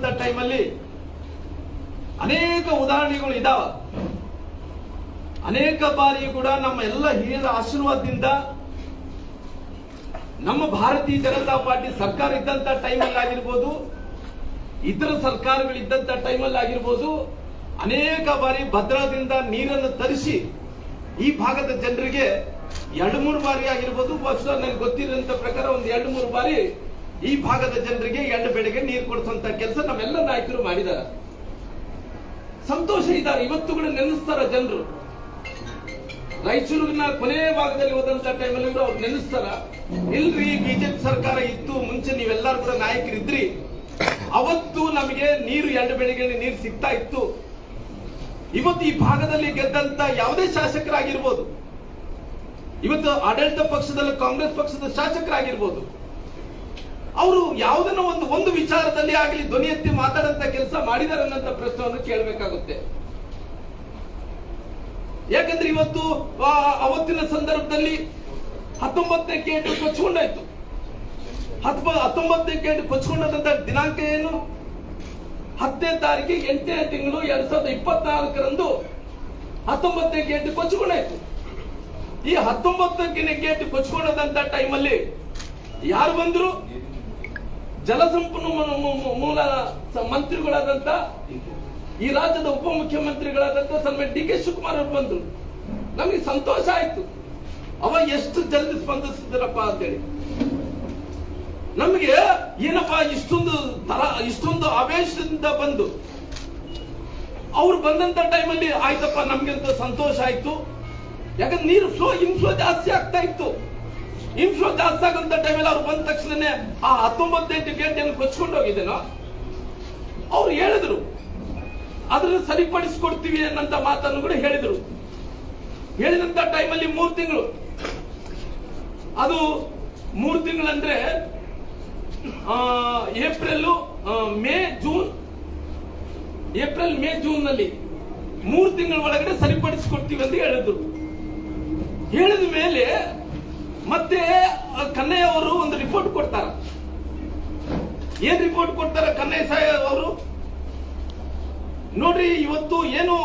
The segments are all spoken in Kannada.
ಟೈಮಲ್ಲಿ ಅನೇಕ ಉದಾಹರಣೆಗಳು ಇದಾವ. ಅನೇಕ ಬಾರಿ ಕೂಡ ನಮ್ಮ ಎಲ್ಲ ಹಿರಿಯರ ಆಶೀರ್ವಾದದಿಂದ ನಮ್ಮ ಭಾರತೀಯ ಜನತಾ ಪಾರ್ಟಿ ಸರ್ಕಾರ ಇದ್ದಂತ ಟೈಮಲ್ಲಿ ಆಗಿರ್ಬೋದು, ಇತರ ಸರ್ಕಾರಗಳಿದ್ದಂತ ಟೈಮಲ್ಲಿ ಆಗಿರ್ಬೋದು, ಅನೇಕ ಬಾರಿ ಭದ್ರಾದಿಂದ ನೀರನ್ನು ತರಿಸಿ ಈ ಭಾಗದ ಜನರಿಗೆ ಎರಡು ಮೂರು ಬಾರಿ ಆಗಿರ್ಬೋದು ನನಗೆ ಗೊತ್ತಿರೋಂಥ ಪ್ರಕಾರ ಒಂದು ಎರಡು ಮೂರು ಬಾರಿ ಈ ಭಾಗದ ಜನರಿಗೆ ಎಂಡ ಬೆಳೆಗೆ ನೀರು ಕೊಡಿಸುವಂತ ಕೆಲಸ ನಮ್ಮೆಲ್ಲ ನಾಯಕರು ಮಾಡಿದಾರ ಸಂತೋಷ ಇದ್ದಾರೆ. ಇವತ್ತು ಕೂಡ ನೆನೆಸ್ತಾರ ಜನರು. ರಾಯಚೂರಿನ ಕೊನೆ ಭಾಗದಲ್ಲಿ ಹೋದಂತ ಟೈಮಲ್ಲಿ ಅವ್ರು ನೆನೆಸ್ತಾರ. ಇಲ್ರಿ, ಬಿಜೆಪಿ ಸರ್ಕಾರ ಇತ್ತು, ಮುಂಚೆ ನೀವೆಲ್ಲರೂ ಕೂಡ ನಾಯಕರಿದ್ರಿ. ಅವತ್ತು ನಮಗೆ ನೀರು ಎಂಡ ಬೆಳೆಗೆ ನೀರು ಸಿಗ್ತಾ ಇತ್ತು. ಇವತ್ತು ಈ ಭಾಗದಲ್ಲಿ ಗೆದ್ದಂತ ಯಾವುದೇ ಶಾಸಕರಾಗಿರ್ಬೋದು. ಇವತ್ತು ಆಡಳಿತ ಪಕ್ಷದಲ್ಲಿ ಕಾಂಗ್ರೆಸ್ ಪಕ್ಷದ ಶಾಸಕರಾಗಿರ್ಬೋದು. ಅವರು ಯಾವುದನ್ನ ಒಂದು ಒಂದು ವಿಚಾರದಲ್ಲಿ ಆಗಲಿ ಧ್ವನಿ ಎತ್ತಿ ಮಾತಾಡಂತ ಕೆಲಸ ಮಾಡಿದಾರೆ ಅನ್ನೋಂಥ ಪ್ರಶ್ನೆಯನ್ನು ಕೇಳಬೇಕಾಗುತ್ತೆ. ಯಾಕಂದ್ರೆ ಇವತ್ತು ಅವತ್ತಿನ ಸಂದರ್ಭದಲ್ಲಿ ಹತ್ತೊಂಬತ್ತನೇ ಕೇಟು ಕೊಚ್ಕೊಂಡಾಯ್ತು ಹತ್ತೊಂಬ, ಹತ್ತೊಂಬತ್ತನೇ ಕೇಂದ್ರ ಕೊಚ್ಕೊಂಡಂತ ದಿನಾಂಕ ಏನು? ಹತ್ತನೇ ತಾರೀಕಿಗೆ ಎಂಟನೇ ತಿಂಗಳು ಎರಡ್ ಸಾವಿರದ ಇಪ್ಪತ್ನಾಲ್ಕರಂದು ಹತ್ತೊಂಬತ್ತನೇ ಗೇಟ್ ಕೊಚ್ಕೊಂಡಾಯ್ತು ಈ ಹತ್ತೊಂಬತ್ತನೇ ಗೇಟ್ ಕೊಚ್ಕೊಂಡದಂತ ಟೈಮಲ್ಲಿ ಯಾರು ಬಂದ್ರು? ಜಲಸಂಪನ್ಮೂಲ ಮಂತ್ರಿಗಳಾದಂತ ಈ ರಾಜ್ಯದ ಉಪಮುಖ್ಯಮಂತ್ರಿಗಳಾದಂತ ಸನ್ಮಾನ್ಯ ಡಿ ಕೆ ಶಿವಕುಮಾರ್ ಅವರು ಬಂದ್ರು. ನಮಗೆ ಸಂತೋಷ ಆಯ್ತು. ಅವ ಎಷ್ಟು ಜಲ್ದಿ ಸ್ಪಂದಿಸಿದ್ರಪ್ಪ ಅಂತೇಳಿ. ನಮಗೆ ಏನಪ್ಪಾ ಇಷ್ಟೊಂದು ತರ, ಇಷ್ಟೊಂದು ಆವೇಶದಿಂದ ಬಂದು. ಅವ್ರು ಬಂದಂತ ಟೈಮಲ್ಲಿ ಆಯ್ತಪ್ಪ ನಮ್ಗೆ ಸಂತೋಷ ಆಯ್ತು. ಯಾಕಂದ್ರೆ ನೀರು ಫ್ಲೋ, ಇನ್ಫ್ಲೋ ಜಾಸ್ತಿ ಆಗ್ತಾ ಇತ್ತು. ಇನ್ಫ್ಲೋ ಜಾಸ್ತಿ ಟೈಮಲ್ಲಿ ಅವ್ರು ಬಂದ ತಕ್ಷಣನೇ ಆ ಹತ್ತೊಂಬತ್ತೆಂಟು ಏನು ಕೊಚ್ಕೊಂಡು ಹೋಗಿದ್ದೇನೋ, ಅವ್ರು ಹೇಳಿದ್ರು. ಅದನ್ನು ಸರಿಪಡಿಸ್ಕೊಡ್ತೀವಿ ಅನ್ನಂತ ಮಾತನ್ನು ಕೂಡ ಹೇಳಿದ್ರು. ಹೇಳಿದಂತ ಟೈಮಲ್ಲಿ ಮೂರು ತಿಂಗಳು. ಅದು ಮೂರು ತಿಂಗಳಂದ್ರೆ April May, June, April, May ಜೂನ್ನಲ್ಲಿ ಮೂರು ತಿಂಗಳ ಒಳಗಡೆ ಸರಿಪಡಿಸ್ಕೊಡ್ತೀವಿ ಅಂತ ಹೇಳಿದ್ರು. ಹೇಳಿದ ಮೇಲೆ ಮತ್ತೆ ಕನ್ನಯ್ಯ ಅವರು ಒಂದು ರಿಪೋರ್ಟ್ ಕೊಡ್ತಾರ. ಏನ್ ರಿಪೋರ್ಟ್ ಕೊಡ್ತಾರ ಕನ್ನಯ್ಯ ಸಾಹೇಬ್ ಅವರು? ನೋಡ್ರಿ, ಇವತ್ತು ಏನು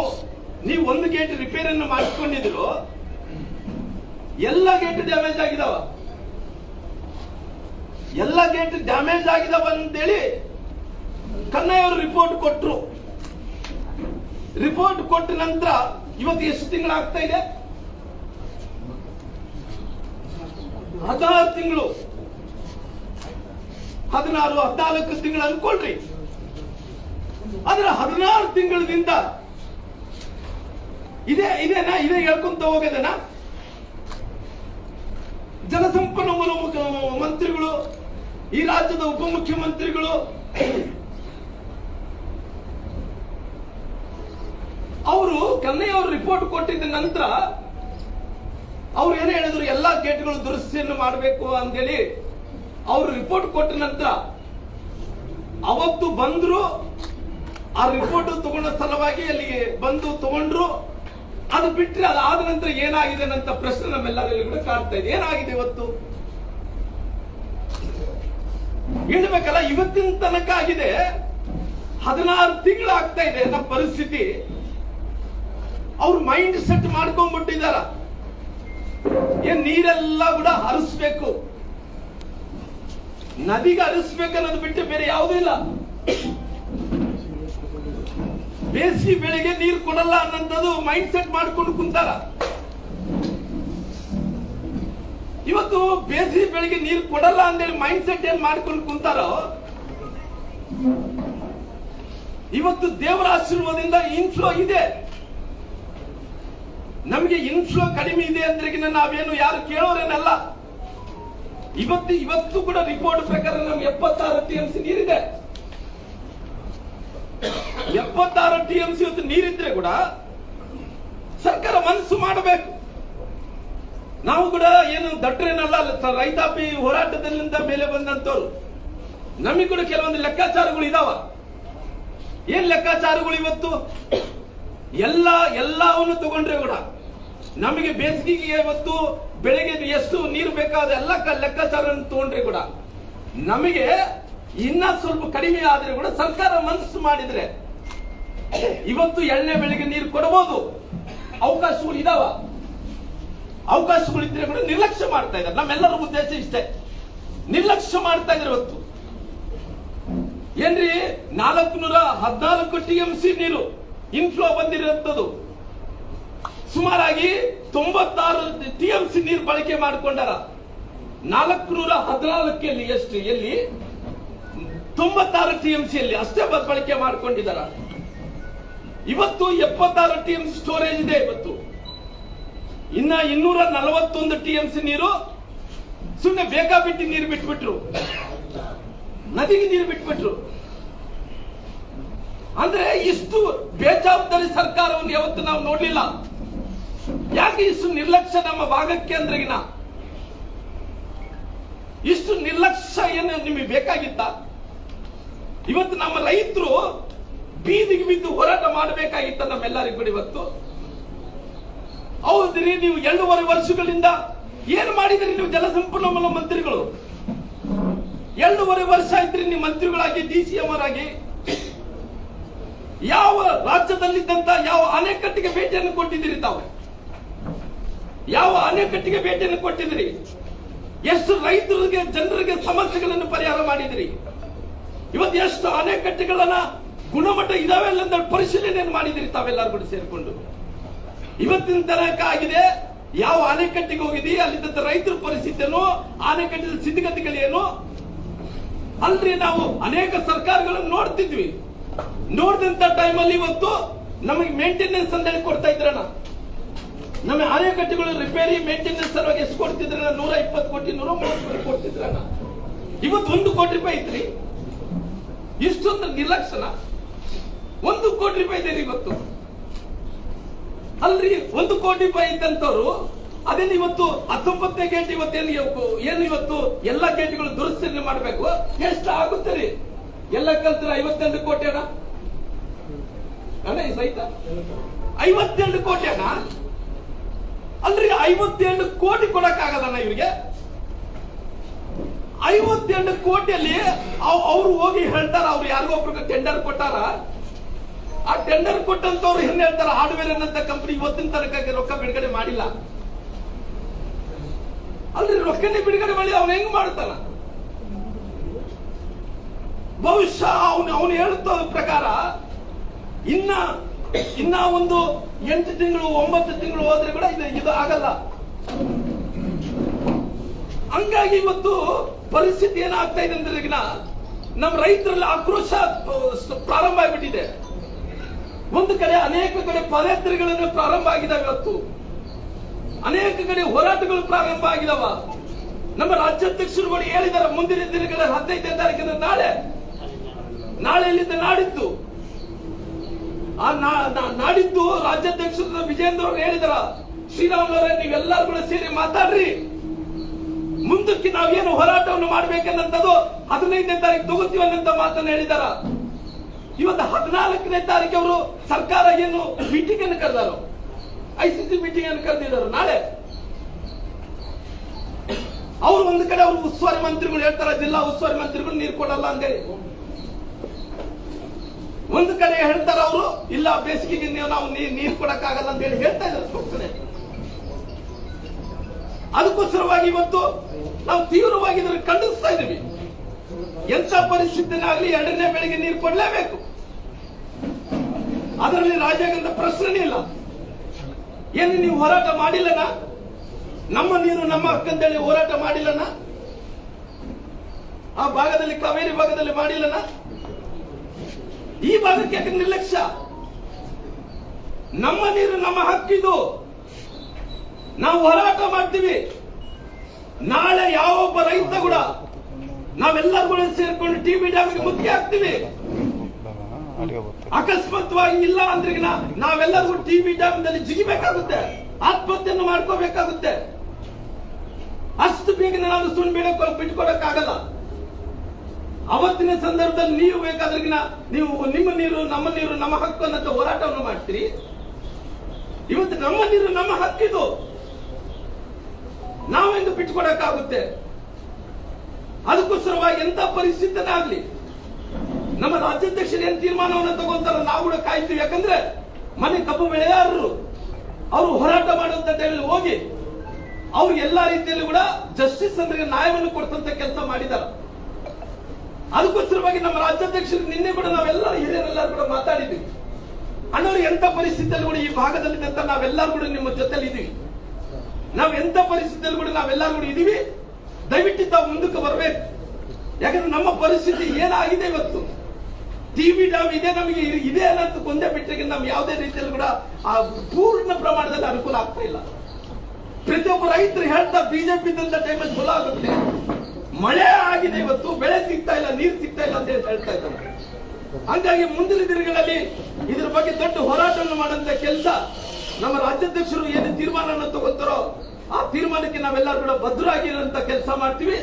ನೀವು ಒಂದು ಗೇಟ್ ರಿಪೇರಿಯನ್ನು ಮಾಡಿಸ್ಕೊಂಡಿದ್ರು ಎಲ್ಲ ಗೇಟ್ ಡ್ಯಾಮೇಜ್ ಆಗಿದಾವ. ಎಲ್ಲ ಗೇಟ್ ಡ್ಯಾಮೇಜ್ ಆಗಿದಾವ ಅಂತೇಳಿ ಕನ್ನಯ್ಯ ಅವರು ರಿಪೋರ್ಟ್ ಕೊಟ್ರು. ರಿಪೋರ್ಟ್ ಕೊಟ್ಟ ನಂತರ ಇವತ್ತು ಎಷ್ಟು ತಿಂಗಳಾಗ್ತಾ ಇದೆ? ಹದಿನಾರು ತಿಂಗಳು. ಹದಿನಾರು, ಹದಿನಾಲ್ಕು ತಿಂಗಳು ಅನ್ಕೊಳ್ರಿ ಆದ್ರೆ ಹದಿನಾರು ತಿಂಗಳಿಂದ ಇದೇ ಇದೇನಾ ಇದೇ ಹೇಳ್ಕೊಂತ ಹೋಗದೇನಾ ಜಲಸಂಪನ್ಮೂಲ ಮಂತ್ರಿಗಳು, ಈ ರಾಜ್ಯದ ಉಪಮುಖ್ಯಮಂತ್ರಿಗಳು, ಅವರು ಕನ್ನಯ್ಯ ಅವರು ರಿಪೋರ್ಟ್ ಕೊಟ್ಟಿದ್ದ ನಂತರ ಅವ್ರು ಏನೇ ಹೇಳಿದ್ರು? ಎಲ್ಲಾ ಗೇಟ್ಗಳು ದುರಸ್ತಿಯನ್ನು ಮಾಡಬೇಕು ಅಂತೇಳಿ ಅವರು ರಿಪೋರ್ಟ್ ಕೊಟ್ಟ ನಂತರ ಅವತ್ತು ಬಂದ್ರು, ಆ ರಿಪೋರ್ಟ್ ತಗೊಂಡ ಸಲುವಾಗಿ ಅಲ್ಲಿಗೆ ಬಂದು ತಗೊಂಡ್ರು. ಅದು ಬಿಟ್ಟರೆ ಅದಾದ ನಂತರ ಏನಾಗಿದೆ ಅಂತ ಪ್ರಶ್ನೆ ನಮ್ಮೆಲ್ಲರಲ್ಲಿ ಕೂಡ ಕಾಡ್ತಾ ಇದೆ. ಏನಾಗಿದೆ ಇವತ್ತು? ಹೇಳ್ಬೇಕಲ್ಲ, ಇವತ್ತಿನ ತನಕ ಆಗಿದೆ. ಹದಿನಾರು ತಿಂಗಳು ಆಗ್ತಾ ಇದೆ ಪರಿಸ್ಥಿತಿ. ಅವ್ರ ಮೈಂಡ್ ಸೆಟ್ ಮಾಡ್ಕೊಂಡ್ಬಿಟ್ಟಿದಾರ. ಏನ್ ನೀರೆಲ್ಲ ಕೂಡ ಹರಿಸ್ಬೇಕು. ನದಿಗೆ ಹರಿಸ್ಬೇಕು ಅನ್ನೋದು ಬಿಟ್ಟು ಬೇರೆ ಯಾವುದೂ ಇಲ್ಲ. ಬೇಸಿ ಬೆಳೆಗೆ ನೀರು ಕೊಡಲ್ಲ ಅನ್ನೋದು ಮೈಂಡ್ ಸೆಟ್ ಮಾಡ್ಕೊಂಡು ಕುಂತಾರ. ಇವತ್ತು ಬೇಸಿ ಬೆಳೆಗೆ ನೀರು ಕೊಡಲ್ಲ ಅಂತೇಳಿ ಮೈಂಡ್ ಸೆಟ್ ಏನ್ ಮಾಡ್ಕೊಂಡು ಕುಂತಾರೋ? ಇವತ್ತು ದೇವರ ಆಶೀರ್ವಾದದಿಂದ ಇನ್ಫ್ಲೋ ಇದೆ. ನಮಗೆ ಇನ್ಫ್ಲೋ ಕಡಿಮೆ ಇದೆ ಅಂದ್ರೆ ನಾವೇನು ಯಾರು ಕೇಳೋರೇನಲ್ಲ. ಇವತ್ತು ಇವತ್ತು ಕೂಡ ರಿಪೋರ್ಟ್ ಪ್ರಕಾರ ನಮ್ಗೆ ಎಪ್ಪತ್ತಾರು ಟಿ ಎಂ ಸಿ ನೀರಿದೆ. ಎಪ್ಪತ್ತಾರು ಟಿ ಎಂ ಸಿ ಇವತ್ತು ನೀರಿದ್ರೆ ಕೂಡ ಸರ್ಕಾರ ಮನಸ್ಸು ಮಾಡಬೇಕು. ನಾವು ಕೂಡ ಏನು ದಟ್ಟರೇನಲ್ಲ ರೈತಾಪಿ ಹೋರಾಟದಲ್ಲಿಂದ ಮೇಲೆ ಬಂದಂತವ್ರು ನಮಗೆ ಕೂಡ ಕೆಲವೊಂದು ಲೆಕ್ಕಾಚಾರಗಳು ಇದಾವ. ಏನ್ ಲೆಕ್ಕಾಚಾರಗಳು ಇವತ್ತು? ಎಲ್ಲ, ಎಲ್ಲವನ್ನು ತಗೊಂಡ್ರೆ ಕೂಡ ನಮಗೆ ಬೇಸಿಗೆಗೆ ಇವತ್ತು ಬೆಳಗ್ಗೆ ಎಷ್ಟು ನೀರು ಬೇಕಾದ ಎಲ್ಲ ಲೆಕ್ಕಾಚಾರ ತಗೊಂಡ್ರೆ ಕೂಡ ನಮಗೆ ಇನ್ನ ಸ್ವಲ್ಪ ಕಡಿಮೆ ಆದ್ರೆ ಕೂಡ ಸರ್ಕಾರ ಮನಸ್ಸು ಮಾಡಿದ್ರೆ ಇವತ್ತು ಎಣ್ಣೆ ಬೆಳಿಗ್ಗೆ ನೀರು ಕೊಡಬಹುದು. ಅವಕಾಶಗಳು ಇದಾವ. ಅವಕಾಶಗಳು ಇದ್ರೆ ಕೂಡ ನಿರ್ಲಕ್ಷ್ಯ ಮಾಡ್ತಾ ಇದ್ದಾರೆ. ನಮ್ಮೆಲ್ಲರ ಉದ್ದೇಶ ಇಷ್ಟೇ. ನಿರ್ಲಕ್ಷ್ಯ ಮಾಡ್ತಾ ಇದ್ರೆ ಇವತ್ತು. ಏನ್ರಿ? ನಾಲ್ಕುನೂರ ಹದಿನಾಲ್ಕು ಟಿ ಎಂ ಸಿ ನೀರು. ಇನ್ಫ್ಲೋ ಬಂದಿರುವಂತದ್ದು ಸುಮಾರಾಗಿ ತೊಂಬತ್ತಾರು ಟಿ ಎಂ ಸಿ ನೀರು ಬಳಕೆ ಮಾಡಿಕೊಂಡಾರ. ನಾಲ್ಕುನೂರ ಹದಿನಾಲ್ಕಲ್ಲಿ ಎಷ್ಟು, ಎಲ್ಲಿ? ತೊಂಬತ್ತಾರು ಟಿ ಎಂ ಸಿಯಲ್ಲಿ ಅಷ್ಟೇ ಬಳಕೆ ಮಾಡಿಕೊಂಡಿದ್ದಾರ ಇವತ್ತು ಎಪ್ಪತ್ತಾರು ಟಿ ಎಂ ಸಿ ಸ್ಟೋರೇಜ್ ಇದೆ ಇವತ್ತು. ಇನ್ನ ಇನ್ನೂರ ನಲವತ್ತೊಂದು ಟಿ ಎಂ ಸಿ ನೀರು ಸುಮ್ಮನೆ ಬೇಕಾಬಿಟ್ಟಿ ನೀರು ಬಿಟ್ಬಿಟ್ರು. ನದಿಗೆ ನೀರು ಬಿಟ್ಬಿಟ್ರು. ಅಂದ್ರೆ ಇಷ್ಟು ಬೇಜವಾಬ್ದಾರಿ ಸರ್ಕಾರವನ್ನು ಯಾವತ್ತು ನಾವು ನೋಡ್ಲಿಲ್ಲ. ಯಾಕೆ ಇಷ್ಟು ನಿರ್ಲಕ್ಷ್ಯ ನಮ್ಮ ಭಾಗಕ್ಕೆ ಅಂದ್ರೆಗಿನ ಇಷ್ಟು ನಿರ್ಲಕ್ಷ್ಯ ಏನು ನಿಮಗೆ ಬೇಕಾಗಿತ್ತ? ಇವತ್ತು ನಮ್ಮ ರೈತರು ಬೀದಿಗೆ ಬಿದ್ದು ಹೋರಾಟ ಮಾಡಬೇಕಾಗಿತ್ತ ನಮ್ಮೆಲ್ಲರಿಗೂ ಕೂಡ ಇವತ್ತು. ಹೌದ್ರಿ, ನೀವು ಎರಡೂವರೆ ವರ್ಷಗಳಿಂದ ಏನ್ ಮಾಡಿದ್ರಿ ನೀವು ಜಲಸಂಪನ್ಮೂಲ ಮಂತ್ರಿಗಳು? ಎರಡೂವರೆ ವರ್ಷ ಆಯ್ತ್ರಿ ನೀವು ಮಂತ್ರಿಗಳಾಗಿ, ಡಿ ಸಿ ಎಂ ಆಗಿ ಯಾವ ರಾಜ್ಯದಲ್ಲಿದ್ದಂತ ಯಾವ ಅಣೆಕಟ್ಟಿಗೆ ಭೇಟಿಯನ್ನು ಕೊಟ್ಟಿದ್ದೀರಿ ತಾವು? ಯಾವ ಅಣೆಕಟ್ಟಿಗೆ ಭೇಟಿಯನ್ನು ಕೊಟ್ಟಿದ್ದೀರಿ? ಎಷ್ಟು ರೈತರಿಗೆ, ಜನರಿಗೆ ಸಮಸ್ಯೆಗಳನ್ನು ಪರಿಹಾರ ಮಾಡಿದಿರಿ ಇವತ್ತು ಎಷ್ಟು ಅಣೆಕಟ್ಟೆಗಳನ್ನ ಗುಣಮಟ್ಟ ಇದಾವೆ ಅಂತ ಪರಿಶೀಲನೆಯನ್ನು ಮಾಡಿದಿರಿ ತಾವೆಲ್ಲರೂ ಕೂಡ ಸೇರಿಕೊಂಡು. ಇವತ್ತಿನ ತನಕ ಆಗಿದೆ, ಯಾವ ಅಣೆಕಟ್ಟಿಗೆ ಹೋಗಿದಿ ಅಲ್ಲಿದ್ದಂತ ರೈತರ ಪರಿಸ್ಥಿತಿಯನ್ನು, ಅಣೆಕಟ್ಟಿನ ಸ್ಥಿತಿಗತಿಗಳೇನು? ಅಲ್ರಿ ನಾವು ಅನೇಕ ಸರ್ಕಾರಗಳನ್ನು ನೋಡ್ತಿದ್ವಿ. ನೋಡಿದಂತ ಟೈಮಲ್ಲಿ ಇವತ್ತು ನಮಗೆ ಮೇಂಟೆನೆನ್ಸ್ ಅಂತ ಹೇಳಿ ಕೊಡ್ತಾ ಇದ್ರಣ್ಣ. ನಮ್ಮ ಅಣೆಕಟ್ಟೆಗಳು ರಿಪೇರಿ ಮೇಂಟೆನೆನ್ಸ್ ಸಲುವಾಗಿ ಎಷ್ಟು ಕೊಡ್ತಿದ್ರಣ್ಣ? ನೂರ ಇಪ್ಪತ್ತು ಕೋಟಿ, ನೂರ ಮೂವತ್ತು ಕೋಟಿ ಕೊಡ್ತಿದ್ರಣ್ಣ. ಇವತ್ತು ಒಂದು ಕೋಟಿ ರೂಪಾಯಿ ಐತ್ರಿ. ಇಷ್ಟೊಂದು ನಿರ್ಲಕ್ಷಣ. ಒಂದು ಕೋಟಿ ರೂಪಾಯಿ ಇದೆ ಇವತ್ತು. ಅಲ್ರಿ, ಒಂದು ಕೋಟಿ ರೂಪಾಯಿ ಇದ್ದಂತವ್ರು ಅದೇನು ಇವತ್ತು ಹತ್ತೊಂಬತ್ತನೇ ಗೇಟ್ ಇವತ್ತು ಇವ- ಏನು ಇವತ್ತು ಎಲ್ಲ ಗೇಟ್ಗಳು ದುರಸ್ತಿ ಮಾಡಬೇಕು? ಎಷ್ಟು ಆಗುತ್ತೆ ರೀ? ಎಲ್ಲ ಕಲ್ತ್ರ? ಐವತ್ತೆರಡು ಕೋಟಿ ಅಣ್ಣ. ಅಣ್ಣ ಸಹಿತ? ಐವತ್ತೆರಡು ಕೋಟಿ ಅಣ್ಣ? ಅಲ್ರಿ ಐವತ್ತೆರಡು ಕೋಟಿ ಕೊಡಕ್ಕಾಗದಣ್ಣ ಇವ್ರಿಗೆ? ಐವತ್ತೆರಡು ಕೋಟಿಯಲ್ಲಿ ಅವ್ರು ಹೋಗಿ ಹೇಳ್ತಾರ, ಅವ್ರು ಯಾರಿಗೋ ಒಬ್ರಿಗೆ ಟೆಂಡರ್ ಕೊಟ್ಟಾರ. ಆ ಟೆಂಡರ್ ಕೊಟ್ಟಂತವ್ರು ಏನ್ ಹೇಳ್ತಾರ? ಹಾರ್ಡ್ವೇರ್ ಅನ್ನಂತ ಕಂಪನಿ ಇವತ್ತಿನ ತನಕ ರೊಕ್ಕ ಬಿಡುಗಡೆ ಮಾಡಿಲ್ಲ. ಅಲ್ರಿ, ರೊಕ್ಕನೇ ಬಿಡುಗಡೆ ಮಾಡಿ ಅವ್ರು ಹೆಂಗ್ ಮಾಡ್ತಾನ ಬಹುಶಃ ಅವನು ಅವನು ಹೇಳುತ್ತ ಪ್ರಕಾರ, ಇನ್ನ ಇನ್ನ ಒಂದು ಎಂಟು ತಿಂಗಳು, ಒಂಬತ್ತು ತಿಂಗಳು ಹೋದ್ರೆ ಕೂಡ ಇದು ಇದು ಆಗಲ್ಲ. ಹಂಗಾಗಿ ಇವತ್ತು ಪರಿಸ್ಥಿತಿ ಏನಾಗ್ತಾ ಇದೆ ಅಂದ್ರೆ ನಮ್ಮ ರೈತರಲ್ಲಿ ಆಕ್ರೋಶ ಪ್ರಾರಂಭ ಆಗಿಬಿಟ್ಟಿದೆ. ಒಂದು ಕಡೆ ಅನೇಕ ಕಡೆ ಪದಯಾತ್ರೆಗಳನ್ನು ಪ್ರಾರಂಭ ಆಗಿದಾವೆ ಇವತ್ತು. ಅನೇಕ ಕಡೆ ಹೋರಾಟಗಳು ಪ್ರಾರಂಭ ಆಗಿದಾವ. ನಮ್ಮ ರಾಜ್ಯಾಧ್ಯಕ್ಷರುಗಳು ಹೇಳಿದ್ದಾರೆ ಮುಂದಿನ ದಿನಗಳ ಹದಿನೈದನೇ ತಾರೀಕಿನ ನಾಳೆ ನಾಳೆ ಇಲ್ಲಿಂದ ನಾಡಿದ್ದು. ಆ ನಾಡಿದ್ದು ರಾಜ್ಯಾಧ್ಯಕ್ಷರು ವಿಜೇಂದ್ರ ಅವರು ಹೇಳಿದಾರ ಶ್ರೀರಾಮುಲವರೇ ನೀವೆಲ್ಲರೂ ಕೂಡ ಸೇರಿ ಮಾತಾಡ್ರಿ. ಮುಂದಕ್ಕೆ ನಾವೇನು ಹೋರಾಟವನ್ನು ಅದು ಹದಿನೈದನೇ ತಾರೀಕು ತಗೋತೀವಿ ಅನ್ನಂತ ಮಾತನ್ನ ಹೇಳಿದಾರ. ಇವತ್ತು ಹದಿನಾಲ್ಕನೇ ತಾರೀಕು ಅವರು ಸರ್ಕಾರ ಏನು ಮೀಟಿಂಗ್ ಅನ್ನು ಕರೆದಾರು. ಐಸಿಸಿ ಮೀಟಿಂಗ್ ಅನ್ನು ಕರೆದಿದ್ದಾರೆ ನಾಳೆ. ಅವ್ರು ಒಂದು ಕಡೆ ಅವ್ರು ಉಸ್ತುವಾರಿ ಮಂತ್ರಿಗಳು ಹೇಳ್ತಾರ, ಜಿಲ್ಲಾ ಉಸ್ತುವಾರಿ ಮಂತ್ರಿಗಳು ನೀರು ಕೊಡಲ್ಲ ಅಂತೇಳಿ ಒಂದು ಕಡೆ ಹೇಳ್ತಾರೆ ಅವರು, ಇಲ್ಲ, ಬೇಸಿಗೆಗೆ ನೀವು ನಾವು ನೀರ್ ನೀರು ಕೊಡಕ್ಕಾಗಲ್ಲ ಅಂತ ಹೇಳಿ ಹೇಳ್ತಾ ಇದ್ದಾರೆ ಸ್ಪಷ್ಟನೆ ಅದಕ್ಕೋಸ್ಕರವಾಗಿ ಇವತ್ತು ನಾವು ತೀವ್ರವಾಗಿ ಇದನ್ನು ಖಂಡಿಸ್ತಾ ಇದ್ದೀವಿ. ಎಂತ ಪರಿಸ್ಥಿತಿನಾಗ್ಲಿ ಎರಡನೇ ಬೆಳಿಗ್ಗೆ ನೀರು ಕೊಡಲೇಬೇಕು. ಅದರಲ್ಲಿ ರಾಜ್ಯಾಂಗದ ಪ್ರಶ್ನೆ ಇಲ್ಲ. ಏನು ನೀವು ಹೋರಾಟ ಮಾಡಿಲ್ಲನ? ನಮ್ಮ ನೀರು ನಮ್ಮ ಹಕ್ಕಂತೇಳಿ ಹೋರಾಟ ಮಾಡಿಲ್ಲನ? ಆ ಭಾಗದಲ್ಲಿ ಕಾವೇರಿ ಭಾಗದಲ್ಲಿ ಮಾಡಿಲ್ಲನ? ಈ ಭಾಗಕ್ಕೆ ಯಾಕೆ ನಿರ್ಲಕ್ಷ್ಯ? ನಮ್ಮ ನೀರು ನಮ್ಮ ಹಕ್ಕಿದು. ನಾವು ಹೋರಾಟ ಮಾಡ್ತೀವಿ. ನಾಳೆ ಯಾವೊಬ್ಬ ರೈತ ಕೂಡ ನಾವೆಲ್ಲರೂ ಕೂಡ ಸೇರ್ಕೊಂಡು ಟಿವಿ ಡ್ಯಾಮ್ಗೆ ಮುಖ್ಯ ಆಗ್ತೀವಿ ಅಕಸ್ಮಾತ್ವಾಗಿ ಇಲ್ಲ ಅಂದ್ರೆ ನಾವೆಲ್ಲರೂ ಟಿವಿ ಡ್ಯಾಮ್ನಲ್ಲಿ ಜಿಗಿಬೇಕಾಗುತ್ತೆ. ಆತ್ಮಹತ್ಯೆಯನ್ನು ಮಾಡ್ಕೋಬೇಕಾಗುತ್ತೆ. ಅಷ್ಟು ಬೇಗ ನಾನು ಸುಣ್ಣ ಬೀಳಕ್ಕೆ ಬಿಟ್ಕೊಡಕ್ಕಾಗಲ್ಲ ಅವತ್ತಿನ ಸಂದರ್ಭದಲ್ಲಿ ನೀವು ಬೇಕಾದ್ರೆ ನೀವು ನಿಮ್ಮ ನೀರು, ನಮ್ಮ ನೀರು, ನಮ್ಮ ಹಕ್ಕು ಅನ್ನೋ ಹೋರಾಟವನ್ನು ಮಾಡ್ತೀರಿ. ಇವತ್ತು ನಮ್ಮ ನೀರು, ನಮ್ಮ ಹಕ್ಕಿದು ನಾವೆಂದು ಬಿಟ್ಕೊಡಕ್ಕಾಗುತ್ತೆ ಅದಕ್ಕೋಸ್ಕರವಾಗಿ ಎಂತ ಪರಿಸ್ಥಿತಿನೇ ಆಗ್ಲಿ ನಮ್ಮ ರಾಜ್ಯಾಧ್ಯಕ್ಷರು ಏನ್ ತೀರ್ಮಾನವನ್ನು ತಗೊಂತಾರ ನಾವು ಕೂಡ ಕಾಯ್ತೀವಿ. ಯಾಕಂದ್ರೆ ಮನೆ ಕಬ್ಬು ಬೆಳೆಗಾರರು ಅವರು ಹೋರಾಟ ಮಾಡುವಂತ ಟೈಮಲ್ಲಿ ಹೋಗಿ ಅವ್ರು ಎಲ್ಲಾ ರೀತಿಯಲ್ಲಿ ಕೂಡ ಜಸ್ಟಿಸ್ ಅಂದ್ರೆ ನ್ಯಾಯವನ್ನು ಕೊಡಿಸಂತ ಕೆಲಸ ಮಾಡಿದಾರ ಅದಕ್ಕೋಸ್ಕರವಾಗಿ ನಮ್ಮ ರಾಜ್ಯಾಧ್ಯಕ್ಷರು ನಿನ್ನೆ ಕೂಡ ನಾವೆಲ್ಲ ಹಿರಿಯರೆಲ್ಲರೂ ಕೂಡ ಮಾತಾಡಿದ್ದೀವಿ ಅಣ್ಣವರು ಎಂತ ಪರಿಸ್ಥಿತಿಯಲ್ಲಿ ಕೂಡ ಈ ಭಾಗದಲ್ಲಿ ಅಂತ ನಾವೆಲ್ಲರೂ ಕೂಡ ನಿಮ್ಮ ಜೊತೆಲಿ ಇದೀವಿ. ನಾವು ಎಂತ ಪರಿಸ್ಥಿತಿಯಲ್ಲಿ ಕೂಡ ನಾವೆಲ್ಲರೂ ಕೂಡ ಇದೀವಿ. ದಯವಿಟ್ಟು ತಾವು ಮುಂದಕ್ಕೆ ಬರಬೇಕು. ಯಾಕಂದ್ರೆ ನಮ್ಮ ಪರಿಸ್ಥಿತಿ ಏನಾಗಿದೆ ಇವತ್ತು? ಟಿವಿ ಡ್ಯಾಮ್ ಇದೆ ನಮಗೆ, ಇದೆ ಅನ್ನೋದು ಕೊಂದೇ ಬಿಟ್ಟರೆ ನಮ್ಗೆ ಯಾವುದೇ ರೀತಿಯಲ್ಲಿ ಕೂಡ ಆ ಪೂರ್ಣ ಪ್ರಮಾಣದಲ್ಲಿ ಅನುಕೂಲ ಆಗ್ತಾ ಇಲ್ಲ. ಪ್ರತಿಯೊಬ್ಬ ರೈತರು ಹೇಳ್ತಾ, ಬಿಜೆಪಿ ಟೈಮಲ್ಲಿ ಚಲೋ ಆಗುತ್ತೆ. ಮಳೆ ಆಗಿದೆ ಇವತ್ತು, ಬೆಳೆ ಸಿಗ್ತಾ ಇಲ್ಲ, ನೀರು ಸಿಗ್ತಾ ಇಲ್ಲ ಅಂತ ಹೇಳಿ ಹೇಳ್ತಾ ಇದ್ದಾರೆ. ಹಂಗಾಗಿ ಮುಂದಿನ ದಿನಗಳಲ್ಲಿ ಇದ್ರ ಬಗ್ಗೆ ದೊಡ್ಡ ಹೋರಾಟವನ್ನು ಮಾಡುವಂತ ಕೆಲಸ ನಮ್ಮ ರಾಜ್ಯಾಧ್ಯಕ್ಷರು ಏನು ತೀರ್ಮಾನವನ್ನು ತಗೋತಾರೋ ಆ ತೀರ್ಮಾನಕ್ಕೆ ನಾವೆಲ್ಲರೂ ಕೂಡ ಭದ್ರಾಗಿರುವಂತ ಕೆಲಸ ಮಾಡ್ತೀವಿ.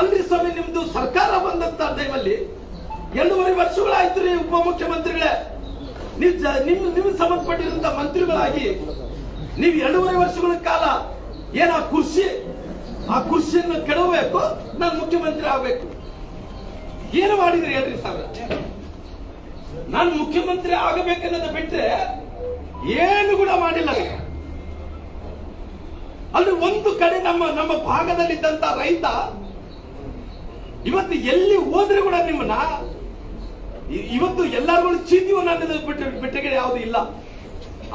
ಅಲ್ಲಿ ಸ್ವಾಮಿ, ನಿಮ್ದು ಸರ್ಕಾರ ಬಂದಂತ ಟೈಮಲ್ಲಿ ಎರಡೂವರೆ ವರ್ಷಗಳಾಯ್ತು ರೀ ಉಪಮುಖ್ಯಮಂತ್ರಿಗಳೇ. ನೀವು ನಿಮ್ ನಿಮ್ಗೆ ಸಂಬಂಧಪಟ್ಟಿರುವಂತ ಮಂತ್ರಿಗಳಾಗಿ ನೀವು ಎರಡೂವರೆ ವರ್ಷಗಳ ಕಾಲ ಏನ ಕುರ್ಚಿ ಆ ಕುರ್ಚಿಯನ್ನು ಕೆಡಬೇಕು ನಾನು ಮುಖ್ಯಮಂತ್ರಿ ಆಗಬೇಕು. ಏನು ಮಾಡಿದ್ರಿ ಹೇಳ್ರಿ ಸಾವಿರ ನಾನು ಮುಖ್ಯಮಂತ್ರಿ ಆಗಬೇಕನ್ನೋದು ಬಿಟ್ಟರೆ ಏನು ಕೂಡ ಮಾಡಿಲ್ಲ. ಅಲ್ಲಿ ಒಂದು ಕಡೆ ನಮ್ಮ ನಮ್ಮ ಭಾಗದಲ್ಲಿದ್ದಂತ ರೈತ, ಇವತ್ತು ಎಲ್ಲಿ ಹೋದ್ರೆ ಕೂಡ ನಿಮ್ಮನ್ನ ಇವತ್ತು ಎಲ್ಲರೂ ಚೀಟಿಯು ನನ್ನ ಬಿಟ್ಟು ಬಿಟ್ಟಗಡೆ ಯಾವುದು ಇಲ್ಲ.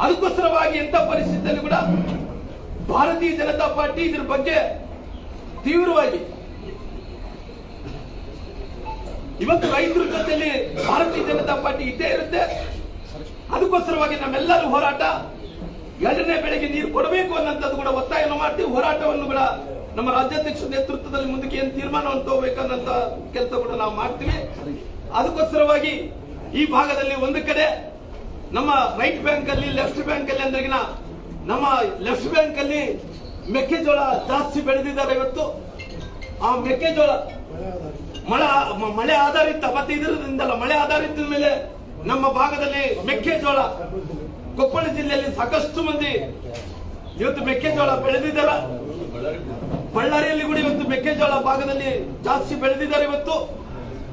ಅದಕ್ಕೋಸ್ಕರವಾಗಿ ಎಂತ ಪರಿಸ್ಥಿತಿಯಲ್ಲಿ ಕೂಡ ಭಾರತೀಯ ಜನತಾ ಪಾರ್ಟಿ ಇದ್ರ ಬಗ್ಗೆ ತೀವ್ರವಾಗಿ. ಇವತ್ತು ರೈತರ ಜೊತೆಯಲ್ಲಿ ಭಾರತೀಯ ಜನತಾ ಪಾರ್ಟಿ ಇದ್ದೇ ಇರುತ್ತೆ. ಅದಕ್ಕೋಸ್ಕರವಾಗಿ ನಮ್ಮೆಲ್ಲರೂ ಹೋರಾಟ, ಎರಡನೇ ಬೆಳೆಗೆ ನೀರು ಕೊಡಬೇಕು ಅನ್ನೋಂಥದ್ದು ಕೂಡ ಒತ್ತಾಯವನ್ನು ಮಾಡ್ತೀವಿ. ಹೋರಾಟವನ್ನು ಕೂಡ ನಮ್ಮ ರಾಜ್ಯಾಧ್ಯಕ್ಷ ನೇತೃತ್ವದಲ್ಲಿ ಮುಂದಕ್ಕೆ ಏನು ತೀರ್ಮಾನವನ್ನು ತಗೋಬೇಕನ್ನಂತ ಕೆಲಸ ಕೂಡ ನಾವು ಮಾಡ್ತೀವಿ. ಅದಕ್ಕೋಸ್ಕರವಾಗಿ ಈ ಭಾಗದಲ್ಲಿ ಒಂದು ಕಡೆ ನಮ್ಮ ರೈಟ್ ಬ್ಯಾಂಕ್ ಅಲ್ಲಿ ಲೆಫ್ಟ್ ಬ್ಯಾಂಕ್ ಅಲ್ಲಿ ಅಂದ್ರೆ ನಮ್ಮ ಲೆಫ್ಟ್ ಬ್ಯಾಂಕ್ ಅಲ್ಲಿ ಮೆಕ್ಕೆಜೋಳ ಜಾಸ್ತಿ ಬೆಳೆದಿದ್ದಾರೆ ಇವತ್ತು. ಆ ಮೆಕ್ಕೆಜೋಳ ಮಳೆ ಮಳೆ ಆಧಾರಿತ ಮತ್ತೆ ಇದರಿಂದಲ್ಲ ಮಳೆ ಆಧಾರಿತ ಮೇಲೆ ನಮ್ಮ ಭಾಗದಲ್ಲಿ ಮೆಕ್ಕೆಜೋಳ ಕೊಪ್ಪಳ ಜಿಲ್ಲೆಯಲ್ಲಿ ಸಾಕಷ್ಟು ಮಂದಿ ಇವತ್ತು ಮೆಕ್ಕೆಜೋಳ ಬೆಳೆದಿದ್ದಾರೆ. ಬಳ್ಳಾರಿಯಲ್ಲಿ ಕೂಡ ಇವತ್ತು ಮೆಕ್ಕೆಜೋಳ ಭಾಗದಲ್ಲಿ ಜಾಸ್ತಿ ಬೆಳೆದಿದ್ದಾರೆ ಇವತ್ತು.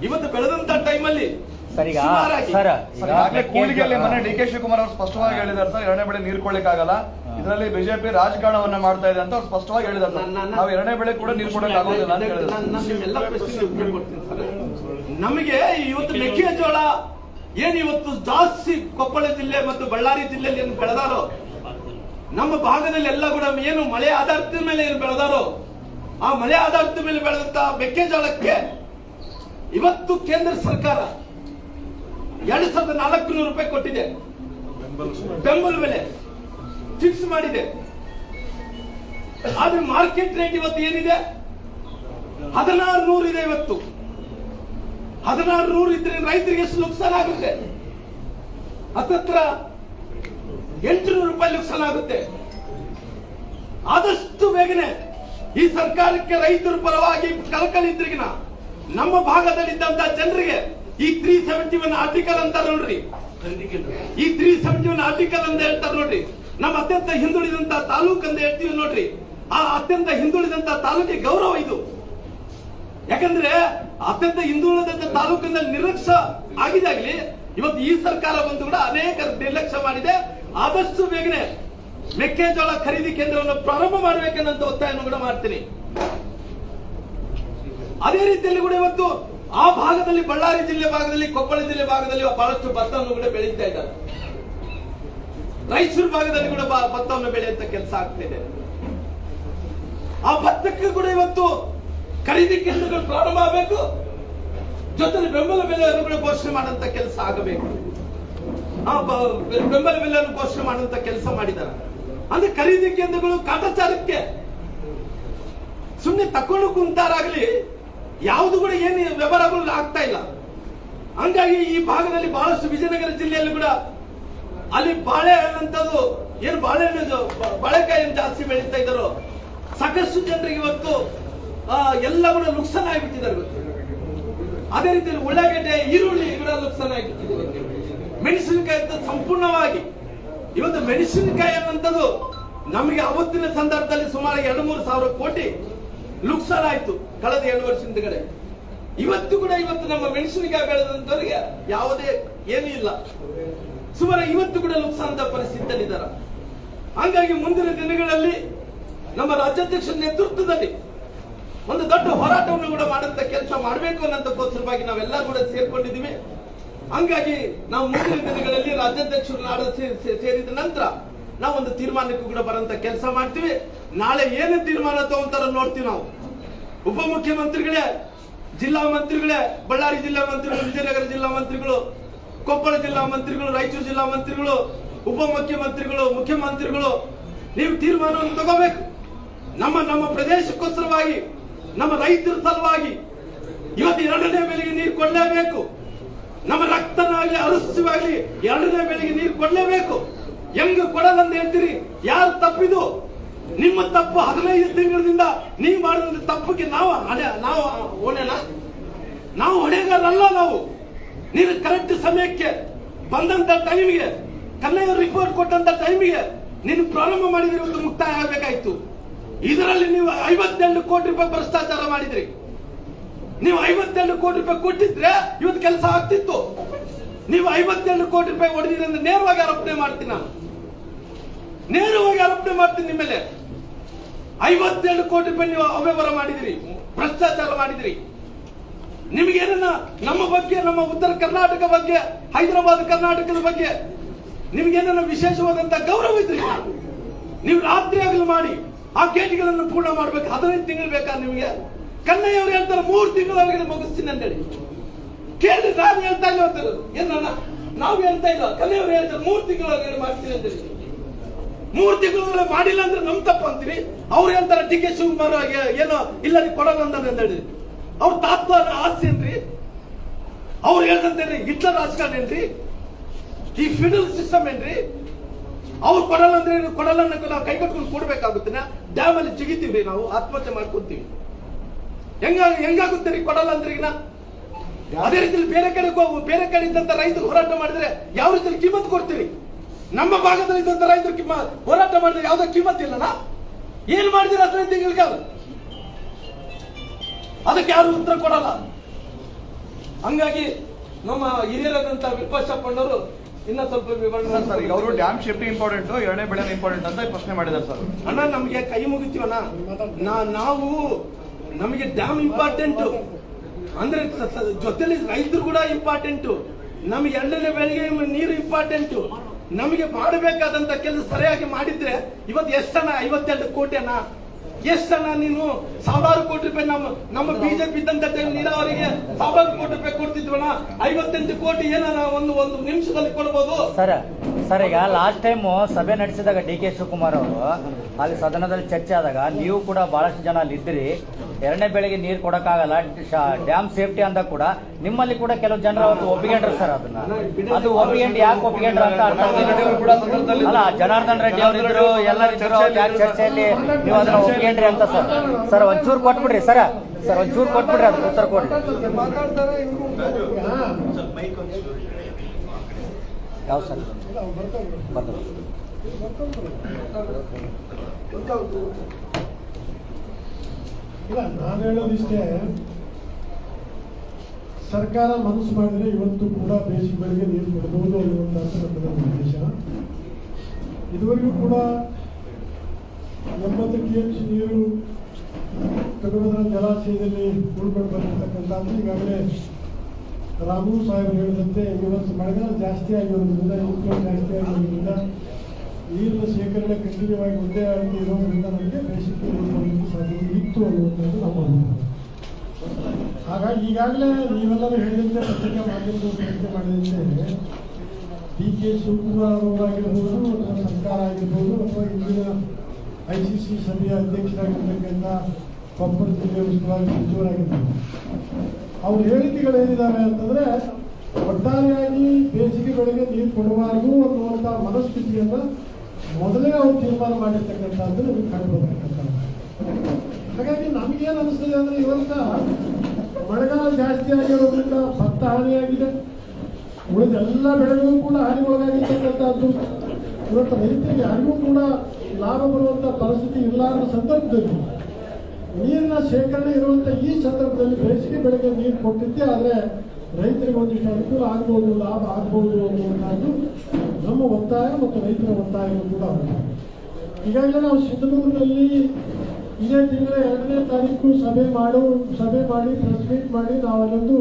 ಇವತ್ತು ಬೆಳೆದಂತ ಟೈಮಲ್ಲಿ ಸರ್ ಈಗ ಸರ್ ಸರ್, ಈಗಾಗಲೇ ಕೂಲಿಗೆಯಲ್ಲಿ ಮೊನ್ನೆ ಡಿ ಕೆ ಶಿವಕುಮಾರ್ ಅವರು ಸ್ಪಷ್ಟವಾಗಿ ಹೇಳಿದ್ದಾರೆ ಸರ್ ಎರಡನೇ ಬೆಳೆ ನೀರು ಕೊಡ್ಲಿಕ್ಕಾಗಲ್ಲ. ಇದರಲ್ಲಿ ಬಿಜೆಪಿ ರಾಜಕಾರಣವನ್ನ ಮಾಡ್ತಾ ಇದೆ ಅಂತ ಅವ್ರು ಸ್ಪಷ್ಟವಾಗಿ ಹೇಳಿದಾರೆ ಸರ್. ನಾವು ಎರಡನೇ ಬೆಳೆ ಕೂಡ ನೀರು ಕೊಡಕ್ ಆಗೋದಿಲ್ಲ ಅಂತ ಸರ್. ನಮಗೆ ಇವತ್ತು ಮೆಕ್ಕೆಜೋಳ ಏನು ಇವತ್ತು ಜಾಸ್ತಿ ಕೊಪ್ಪಳ ಜಿಲ್ಲೆ ಮತ್ತು ಬಳ್ಳಾರಿ ಜಿಲ್ಲೆಯಲ್ಲಿ ಏನು ಬೆಳೆದಾರೋ ನಮ್ಮ ಭಾಗದಲ್ಲಿ ಎಲ್ಲ ಕೂಡ ಏನು ಮಳೆ ಆಧಾರದ ಮೇಲೆ ಏನು ಬೆಳೆದಾರೋ ಆ ಮಳೆ ಆಧಾರದ ಮೇಲೆ ಬೆಳೆದಂತ ಮೆಕ್ಕೆಜೋಳಕ್ಕೆ ಇವತ್ತು ಕೇಂದ್ರ ಸರ್ಕಾರ ಎರಡು ಸಾವಿರದ ನಾಲ್ಕು ನೂರು ರೂಪಾಯಿ ಕೊಟ್ಟಿದೆ. ಬೆಂಬಲ ಬೆಲೆ. ಫಿಕ್ಸ್ ಮಾಡಿದೆ. ಆದ್ರೆ ಮಾರ್ಕೆಟ್ ರೇಟ್ ಇವತ್ತು ಏನಿದೆ? ಹದಿನಾರು ನೂರು ಇದೆ ಇವತ್ತು. ಹದಿನಾರು ನೂರು ಇದ್ರೆ ರೈತರಿಗೆ ಎಷ್ಟು ನುಕ್ಸಾನ ಆಗುತ್ತೆ? ಹತ್ತತ್ರ ಎಂಟುನೂರು ರೂಪಾಯಿ ನುಕ್ಸಾನ ಆಗುತ್ತೆ. ಆದಷ್ಟು ಬೇಗನೆ ಈ ಸರ್ಕಾರಕ್ಕೆ ರೈತರ ಪರವಾಗಿ ಕಳಕಳಿದ್ರಿಗಿನ ನಮ್ಮ ಭಾಗದಲ್ಲಿದ್ದಂತ ಜನರಿಗೆ ಈ ತ್ರೀ ಸೆವೆಂಟಿ ಒನ್ ಆರ್ಟಿಕಲ್ ಅಂತ ನೋಡ್ರಿ. ಈ ತ್ರೀ ಸೆವೆಂಟಿ ಒನ್ ಆರ್ಟಿಕಲ್ ಅಂತ ಹೇಳ್ತಾರೆ ನೋಡ್ರಿ. ನಮ್ಮ ಅತ್ಯಂತ ಹಿಂದುಳಿದಂತ ತಾಲೂಕ್ ಅಂತ ಹೇಳ್ತೀವಿ ನೋಡ್ರಿ. ಆ ಅತ್ಯಂತ ಹಿಂದುಳಿದಂತ ತಾಲೂಕಿಗೆ ಗೌರವ ಇದು. ಯಾಕಂದ್ರೆ ಅತ್ಯಂತ ಹಿಂದುಳಿದಂತ ತಾಲೂಕಿನಲ್ಲಿ ನಿರ್ಲಕ್ಷ್ಯ ಆಗಿದಾಗ್ಲಿ ಇವತ್ತು ಈ ಸರ್ಕಾರ ಬಂದು ಕೂಡ ಅನೇಕ ನಿರ್ಲಕ್ಷ್ಯ ಮಾಡಿದೆ. ಆದಷ್ಟು ಬೇಗನೆ ಮೆಕ್ಕೆಜೋಳ ಖರೀದಿ ಕೇಂದ್ರವನ್ನು ಪ್ರಾರಂಭ ಮಾಡಬೇಕೆನ್ನಂತ ಒತ್ತಾಯವನ್ನು ಕೂಡ ಮಾಡ್ತೀನಿ. ಅದೇ ರೀತಿಯಲ್ಲಿ ಕೂಡ ಇವತ್ತು ಆ ಭಾಗದಲ್ಲಿ ಬಳ್ಳಾರಿ ಜಿಲ್ಲೆ ಭಾಗದಲ್ಲಿ, ಕೊಪ್ಪಳ ಜಿಲ್ಲೆ ಭಾಗದಲ್ಲಿ ಬಹಳಷ್ಟು ಭತ್ತವನ್ನು ಕೂಡ ಬೆಳೀತಾ ಇದ್ದಾರೆ. ರಾಯಚೂರು ಭಾಗದಲ್ಲಿ ಕೂಡ ಭತ್ತವನ್ನು ಬೆಳೆಯುವಂತ ಕೆಲಸ ಆಗ್ತಿದೆ ಆ ಭತ್ತಕ್ಕೆ ಕೂಡ ಇವತ್ತು ಖರೀದಿ ಕೇಂದ್ರಗಳು ಪ್ರಾರಂಭ ಆಗಬೇಕು. ಜೊತೆಗೆ ಬೆಂಬಲ ಬೆಲೆಯನ್ನು ಕೂಡ ಘೋಷಣೆ ಮಾಡುವಂತ ಕೆಲಸ ಆಗಬೇಕು. ಆ ಬೆಂಬಲ ಬೆಲೆಯನ್ನು ಘೋಷಣೆ ಮಾಡುವಂತ ಕೆಲಸ ಮಾಡಿದ್ದಾರೆ. ಅಂದ್ರೆ ಖರೀದಿ ಕೇಂದ್ರಗಳು ಕಾಟಾಚಾರಕ್ಕೆ ಸುಮ್ಮನೆ ತಕೊಂಡು ಕುಂತಾರಾಗ್ಲಿ ಯಾವುದು ಕೂಡ ಏನು ವ್ಯವಹಾರಗಳು ಆಗ್ತಾ ಇಲ್ಲ. ಹಂಗಾಗಿ ಈ ಭಾಗದಲ್ಲಿ ಬಹಳಷ್ಟು ವಿಜಯನಗರ ಜಿಲ್ಲೆಯಲ್ಲಿ ಕೂಡ ಅಲ್ಲಿ ಬಾಳೆ ಅನ್ನಂಥದ್ದು ಏನು ಬಾಳೆಹಣ್ಣು ಬಾಳೆಕಾಯಿಯನ್ನು ಜಾಸ್ತಿ ಬೆಳೀತಾ ಇದ್ದಾರೋ. ಸಾಕಷ್ಟು ಜನರಿಗೆ ಇವತ್ತು ಎಲ್ಲ ಕೂಡ ನುಕ್ಸಾನ ಆಗಿಬಿಟ್ಟಿದ್ದಾರೆ ಅದೇ ರೀತಿಯಲ್ಲಿ ಉಳ್ಳಾಗಡ್ಡೆ, ಈರುಳ್ಳಿ ಕೂಡ ನುಕ್ಸಾನ ಆಗಿಬಿಟ್ಟಿದೆ. ಮೆಣಸಿನಕಾಯಿ ಅಂತ ಸಂಪೂರ್ಣವಾಗಿ, ಇವತ್ತು ಮೆಣಸಿನಕಾಯಿ ಅನ್ನುವಂಥದ್ದು ನಮಗೆ ಅವತ್ತಿನ ಸಂದರ್ಭದಲ್ಲಿ ಸುಮಾರು ಎರಡು ಮೂರು ಸಾವಿರ ಕೋಟಿ ಲುಕ್ಸಾನ್ ಆಯ್ತು ಕಳೆದ ಎರಡು ವರ್ಷದಿಂದ ಕಡೆ ಇವತ್ತು ಕೂಡ ಇವತ್ತು ನಮ್ಮ ಮೆಣಸಿನಕಾಯಿ ಬೆಳೆದಂತವರಿಗೆ ಯಾವುದೇ ಏನೂ ಇಲ್ಲ. ಸುಮಾರು ಇವತ್ತು ಕೂಡ ಲುಕ್ಸಾಂತ ಪರಿಸ್ಥಿತಿಯಲ್ಲಿದ್ದಾರೆ. ಹಂಗಾಗಿ ಮುಂದಿನ ದಿನಗಳಲ್ಲಿ ನಮ್ಮ ರಾಜ್ಯಾಧ್ಯಕ್ಷ ನೇತೃತ್ವದಲ್ಲಿ ಒಂದು ದೊಡ್ಡ ಹೋರಾಟವನ್ನು ಕೂಡ ಮಾಡಂತ ಕೆಲಸ ಮಾಡಬೇಕು ಅನ್ನೋದಕ್ಕೋಸ್ಕರವಾಗಿ ನಾವೆಲ್ಲ ಕೂಡ ಸೇರ್ಕೊಂಡಿದ್ದೀವಿ. ಹಂಗಾಗಿ ನಾವು ಮುಂದಿನ ದಿನಗಳಲ್ಲಿ ರಾಜ್ಯಾಧ್ಯಕ್ಷರು ನಾಡ ಸೇರಿದ ನಂತರ ನಾವು ಒಂದು ತೀರ್ಮಾನಕ್ಕೂ ಕೂಡ ಬರಂತ ಕೆಲಸ ಮಾಡ್ತೀವಿ. ನಾಳೆ ಏನು ತೀರ್ಮಾನ ತಗೊಂತಾರ ನೋಡ್ತೀವಿ ನಾವು. ಉಪಮುಖ್ಯಮಂತ್ರಿಗಳೇ, ಜಿಲ್ಲಾ ಮಂತ್ರಿಗಳೇ, ಬಳ್ಳಾರಿ ಜಿಲ್ಲಾ ಮಂತ್ರಿಗಳು, ವಿಜಯನಗರ ಜಿಲ್ಲಾ ಮಂತ್ರಿಗಳು, ಕೊಪ್ಪಳ ಜಿಲ್ಲಾ ಮಂತ್ರಿಗಳು, ರಾಯಚೂರು ಜಿಲ್ಲಾ ಮಂತ್ರಿಗಳು, ಉಪಮುಖ್ಯಮಂತ್ರಿಗಳು, ಮುಖ್ಯಮಂತ್ರಿಗಳು, ನೀವು ತೀರ್ಮಾನವನ್ನು ತಗೋಬೇಕು. ನಮ್ಮ ನಮ್ಮ ಪ್ರದೇಶಕ್ಕೋಸ್ಕರವಾಗಿ, ನಮ್ಮ ರೈತರ ಸಲುವಾಗಿ ಇವತ್ತು ಎರಡನೇ ಬೆಲೆಗೆ ನೀರು ಕೊಡಲೇಬೇಕು. ನಮ್ಮ ರಕ್ತನಾಗಲಿ ಅರಸ್ಯವಾಗಲಿ ಎರಡನೇ ಬೆಲೆಗೆ ನೀರು ಕೊಡಲೇಬೇಕು. ಹೆಂಗ ಕೊಡಲ್ಲ ಅಂತ ಹೇಳ್ತೀರಿ? ಯಾರು ತಪ್ಪಿದು ನಿಮ್ಮ ತಪ್ಪು ಹದಿನೈದು ತಿಂಗಳಿಂದ ನೀವು ಮಾಡಿದ ತಪ್ಪಿಗೆ ನಾವು ಹಣೆ, ನಾವು ಹೊಣೆನ ನಾವು ಹೊಣೆಗಾರಲ್ಲ ನಾವು. ನೀನು ಕರೆಕ್ಟ್ ಸಮಯಕ್ಕೆ ಬಂದಂತ ಟೈಮಿಗೆ ಕನ್ನಡ ರಿಪೋರ್ಟ್ ಕೊಟ್ಟಂತ ಟೈಮಿಗೆ ನೀನು ಪ್ರಾರಂಭ ಮಾಡಿದ್ರೆ ಒಂದು ಮುಕ್ತಾಯ ಆಗಬೇಕಾಯ್ತು. ಇದರಲ್ಲಿ ನೀವು ಐವತ್ತೆರಡು ಕೋಟಿ ರೂಪಾಯಿ ಭ್ರಷ್ಟಾಚಾರ ಮಾಡಿದ್ರಿ. ನೀವು ಐವತ್ತೆರಡು ಕೋಟಿ ರೂಪಾಯಿ ಕೊಟ್ಟಿದ್ರೆ ಇವತ್ತು ಕೆಲಸ ಆಗ್ತಿತ್ತು. ನೀವು ಐವತ್ತೆರಡು ಕೋಟಿ ರೂಪಾಯಿ ಹೊಡೆದಿದ್ರೆ ಅಂದ್ರೆ ನೇರವಾಗಿ ಆರೋಪಣೆ ಮಾಡ್ತೀನಿ ನಾನು. ನೇರವಾಗಿ ಆರೋಪಣೆ ಮಾಡ್ತೀನಿ ನಿಮ್ಮ ಮೇಲೆ. ಐವತ್ತೆರಡು ಕೋಟಿ ರೂಪಾಯಿ ನೀವು ಅವ್ಯವಹಾರ ಮಾಡಿದಿರಿ, ಭ್ರಷ್ಟಾಚಾರ ಮಾಡಿದಿರಿ. ನಿಮಗೇನ ನಮ್ಮ ಬಗ್ಗೆ, ನಮ್ಮ ಉತ್ತರ ಕರ್ನಾಟಕ ಬಗ್ಗೆ, ಹೈದರಾಬಾದ್ ಕರ್ನಾಟಕದ ಬಗ್ಗೆ ನಿಮ್ಗೇನ ವಿಶೇಷವಾದಂತ ಗೌರವ ಇದ್ರಿ ನೀವು ರಾತ್ರಿ ಆಗಲು ಮಾಡಿ ಆ ಕೇಟಿಗಳನ್ನು ಪೂರ್ಣ ಮಾಡ್ಬೇಕು. ಹದಿನೈದು ತಿಂಗಳು ಬೇಕಾ ನಿಮಗೆ? ಕನ್ನಯ್ಯ ಅವ್ರು ಹೇಳ್ತಾರೆ, ಮೂರು ತಿಂಗಳವರೆಗೆ ಮುಗಿಸ್ತೀನಿ ಅಂತೇಳಿ ಕೇಳಿ ನಾನು ಹೇಳ್ತಾ ಇಲ್ಲ ಅಂತ ನಾವು ಹೇಳ್ತಾ ಇಲ್ಲ. ಕಲಿಯವ್ರು ಹೇಳ್ತಾರೆ, ಮೂರು ತಿಂಗಳವರೆಗೆ ಮಾಡ್ತೀನಿ ಅಂತ ಮೂರು ತಿಂಗಳು ಮಾಡಿಲ್ಲ ಅಂದ್ರೆ ನಮ್ ತಪ್ಪು ಅಂತೀರಿ? ಅವ್ರು ಹೇಳ್ತಾರೆ, ಡಿ ಕೆ ಶಿವಕುಮಾರ್ ಏನೋ ಇಲ್ಲ ಕೊಡಲ್ಲ ಅಂತ ಹೇಳಿ. ಅವ್ರ ತಾತ್ವ ಆಸ್ತಿ ಏನ್ರಿ? ಅವ್ರು ಹೇಳ್ದಂತೇನ್ರಿ ಹಿಟ್ಲರ್ ರಾಜಕಾರಣ ಏನ್ರಿ? ಈ ಫಿಡಲ್ ಸಿಸ್ಟಮ್ ಏನ್ರಿ? ಅವ್ರು ಕೊಡಲ್ಲ ಅಂದ್ರೆ ನೀವು ಕೊಡಲ್ಲ ಅನ್ನೋಕೆ ನಾವು ಕೈ ಕಟ್ಕೊಂಡು ಕೊಡ್ಬೇಕಾಗುತ್ತೆ ಡ್ಯಾಮ್ ಅಲ್ಲಿ ಜಿಗಿತೀವ್ರಿ ನಾವು, ಆತ್ಮಹತ್ಯೆ ಮಾಡ್ಕೊಂತೀವಿ. ಹೆಂಗ ಹೆಂಗಾಗುತ್ತೆ ರೀ? ಕೊಡಲ್ಲ ಅಂದ್ರೆ ಈಗ ಅದೇ ರೀತಿಯಲ್ಲಿ ಬೇರೆ ಕಡೆ ಬೇರೆ ಕಡೆ ಇದ್ದಂತ ರೈತರು ಹೋರಾಟ ಮಾಡಿದ್ರೆ ಯಾವ ರೀತಿಯಲ್ಲಿ ಕಿಮ್ಮತ್ ಕೊಡ್ತೀರಿ? ನಮ್ಮ ಭಾಗದಲ್ಲಿ ಇದ್ದಂತ ರೈತರು ಕಿಮ್ಮ ಹೋರಾಟ ಮಾಡಿದ್ರೆ ಯಾವ್ದೋ ಕಿಮ್ಮತ್ ಇಲ್ಲನಾ? ಏನ್ ಮಾಡಿದ್ರೆ ಹದಿನೈದು ತಿಂಗಳಿಗೆ ಅದು ಅದಕ್ಕೆ ಯಾರು ಉತ್ತರ ಕೊಡಲ್ಲ. ಹಂಗಾಗಿ ನಮ್ಮ ಹಿರಿಯರಾದಂತ ವಿಪಕ್ಷಪ್ಪಣ್ಣವರು ಇನ್ನ ಸ್ವಲ್ಪ ವಿವರಣೆ ಸರ್ ಈಗ ಅವರು ಡ್ಯಾಮ್ ಸೇಫ್ಟಿ ಇಂಪಾರ್ಟೆಂಟ್ ಎರಡನೇ ಬೆಳೆ ಇಂಪಾರ್ಟೆಂಟ್ ಅಂತ ಪ್ರಶ್ನೆ ಮಾಡಿದ್ದಾರೆ ಸರ್. ಅಣ್ಣ ನಮಗೆ ಕೈ ಮುಗಿತೀವಣ್ಣ. ನಾವು ನಮಗೆ ಡ್ಯಾಮ್ ಇಂಪಾರ್ಟೆಂಟ್. ಅಂದ್ರೆ ಜೊತೆಲಿ ರೈತರು ಕೂಡ ಇಂಪಾರ್ಟೆಂಟ್ ನಮ್ಗೆ ಎರಡನೇ ಬೆಳೆಗೆ ನೀರು ಇಂಪಾರ್ಟೆಂಟ್ ನಮಗೆ ಮಾಡಬೇಕಾದಂತ ಕೆಲಸ ಸರಿಯಾಗಿ ಮಾಡಿದ್ರೆ ಇವತ್ತು ಎಷ್ಟನ ಐವತ್ತೆರಡು ಕೋಟಿ ಅಣ್ಣ ಎಷ್ಟಣ್ಣ ನೀನು? ಸಾವಿರಾರು ಕೋಟಿ ರೂಪಾಯಿ ನಮ್ಮ ನಮ್ಮ ಬಿಜೆಪಿ ಇದ್ದಂತ ನೀರಾವರಿಗೆ ಸಾವಿರಾರು ಕೋಟಿ ರೂಪಾಯಿ ಕೊಡ್ತಿದ್ವಣ್ಣ ಐವತ್ತೆಂಟು ಕೋಟಿ ಏನಾರ ಒಂದು ಒಂದು ನಿಮಿಷದಲ್ಲಿ ಕೊಡ್ಬೋದು? ಸರ್ ಸರ್, ಈಗ ಲಾಸ್ಟ್ ಟೈಮ್ ಸಭೆ ನಡೆಸಿದಾಗ ಡಿ ಕೆ ಶಿವಕುಮಾರ್ ಅವರು, ಅಲ್ಲಿ ಸದನದಲ್ಲಿ ಚರ್ಚೆ ಆದಾಗ ನೀವು ಕೂಡ ಬಹಳಷ್ಟು ಜನ ಅಲ್ಲಿ ಇದ್ರಿ ಎರಡನೇ ಬೆಳೆಗೆ ನೀರು ಕೊಡಕ್ಕಾಗಲ್ಲ ಡ್ಯಾಮ್ ಸೇಫ್ಟಿ ಅಂತ ಕೂಡ ನಿಮ್ಮಲ್ಲಿ ಕೂಡ ಕೆಲವು ಜನರು ಅವತ್ತು ಒಪ್ಪಿಗೆಂಡ್ರು ಸರ್ ಅದನ್ನ. ಅದು ಒಪ್ಪಿಕೊಂಡು ಯಾಕೆ ಒಪ್ಪಿಕೊಂಡ್ರ ಅಂತ. ಅಲ್ಲ, ಜನಾರ್ದನ್ ರೆಡ್ಡಿ ಅವರಿದ್ರು ಎಲ್ಲರಿದ್ರು ಚರ್ಚೆಯಲ್ಲಿ ನೀವು ಅದನ್ನ ಒಪ್ಪಿಗೆಂಡ್ರಿ ಅಂತ ಸರ್. ಸರ್, ಒಂಚೂರು ಕೊಟ್ಬಿಡ್ರಿ ಸರ್. ಸರ್, ಒಂಚೂರು ಕೊಟ್ಬಿಡ್ರಿ ಅದಕ್ಕೆ ಉತ್ತರ ಕೊಡ್ರಿ. ಯಾವ ಸರ್? ಬರ್ತಾರೆ ಇಲ್ಲ, ನಾನು ಹೇಳೋದಿಷ್ಟೇ ಸರ್ಕಾರ ಮನಸ್ಸು ಮಾಡಿದ್ರೆ ಇವತ್ತು ಕೂಡ ಬೇಸಿಗೆಗಳಿಗೆ ನೀರು ಕೊಡಬಹುದು ಅನ್ನುವಂಥ ಉದ್ದೇಶ. ಇದುವರೆಗೂ ಕೂಡ ಎಂಬತ್ತು ಕೆ ಎಂ ಸಿ ನೀರು ತುಂಗಭದ್ರಾ ಜಲಾಶಯದಲ್ಲಿ ಉಳ್ಕೊಂಡು ಬಂದಿರತಕ್ಕಂಥದ್ದು ಈಗಾಗಲೇ ರಾಮು ಸಾಹೇಬರು ಹೇಳಿದಂತೆ ಇವತ್ತು ಮಳೆಗಾಲ ಜಾಸ್ತಿ ಆಗಿರೋದ್ರಿಂದ ಇವತ್ತು ಜಾಸ್ತಿ ಆಗಿರೋದ್ರಿಂದ ನೀರಿನ ಶೇಖರಣೆ ಖಂಡಿತವಾಗಿ ಒಂದೇ ಆಗಿ ಇರೋದ್ರಿಂದ ನಮಗೆ ಬೇಸಿಗೆ ನೀರು ಸಾಧ್ಯತೆ ಇತ್ತು ಅನ್ನುವಂಥದ್ದು ನಮ್ಮ ಅನುಭವ ಹಾಗಾಗಿ ಈಗಾಗಲೇ ನೀವೆಲ್ಲರೂ ಹೇಳಿದಂತೆ ಪತ್ರಿಕಾ ಮಾಧ್ಯಮದ ಪ್ರಯತ್ನ ಮಾಡಿದಂತೆ ಡಿ ಕೆ ಶಿವಕುಮಾರ್ ಅವರಾಗಿರ್ಬೋದು ಅಥವಾ ಸರ್ಕಾರ ಆಗಿರ್ಬೋದು ಅಥವಾ ಇಂದಿನ ಐ ಸಿ ಸಿ ಸಭೆಯ ಅಧ್ಯಕ್ಷರಾಗಿರ್ತಕ್ಕಂಥ ಕೊಪ್ಪಳ ಜಿಲ್ಲೆ ಉಸ್ತುವಾರಿ ಸಚಿವರಾಗಿರ್ಬೋದು. ಅವ್ರ ಹೇಳಿಕೆಗಳು ಏನಿದಾವೆ ಅಂತಂದ್ರೆ ಒಟ್ಟಾರೆಯಾಗಿ ಬೇಸಿಗೆ ಬೆಳೆಗೆ ನೀರು ಕೊಡಬಾರದು ಅನ್ನುವಂಥ ಮನಸ್ಥಿತಿಯನ್ನ ಮೊದಲೇ ಅವ್ರು ತೀರ್ಮಾನ ಮಾಡಿರ್ತಕ್ಕಂಥದ್ದು ನಮಗೆ ಕಂಡು ಬರ್ತಕ್ಕಂಥದ್ದು ಹಾಗಾಗಿ ನಮ್ಗೇನು ಅನಿಸ್ತದೆ ಅಂದ್ರೆ ಇವತ್ತ ಮಳೆಗಾಲ ಜಾಸ್ತಿ ಆಗಿರೋದ್ರಿಂದ ಭತ್ತ ಹಾನಿಯಾಗಿದೆ. ಉಳಿದೆಲ್ಲ ಬೆಳೆಗಳು ಕೂಡ ಹಾನಿಗೊಳಗಾಗಿರ್ತಕ್ಕಂಥದ್ದು. ಇವತ್ತು ರೈತರಿಗೆ ಯಾರಿಗೂ ಕೂಡ ಲಾಭ ಬರುವಂತ ಪರಿಸ್ಥಿತಿ ಇಲ್ಲ ಅನ್ನೋ ಸಂದರ್ಭದಲ್ಲಿ ನೀರಿನ ಶೇಖರಣೆ ಇರುವಂತ ಈ ಸಂದರ್ಭದಲ್ಲಿ ಬೇಸಿಗೆ ಬೆಳೆಗೆ ನೀರು ಕೊಟ್ಟಿದ್ದೆ, ಆದ್ರೆ ರೈತರಿಗೆ ಒಂದಿಷ್ಟು ಅನುಕೂಲ ಆಗ್ಬೋದು, ಲಾಭ ಆಗ್ಬೋದು ಅನ್ನುವಂಥದ್ದು ನಮ್ಮ ಒತ್ತಾಯ ಮತ್ತು ರೈತರ ಒತ್ತಾಯ ಕೂಡ ಈಗಾಗಲೇ ನಾವು ಸಿಂಧನೂರಿನಲ್ಲಿ ಇದೇ ತಿಂಗಳ ಎರಡನೇ ತಾರೀಕು ಸಭೆ ಮಾಡು, ಸಭೆ ಮಾಡಿ ಪ್ರೆಸ್ ಮೀಟ್ ಮಾಡಿ ನಾವಲ್ಲೊಂದು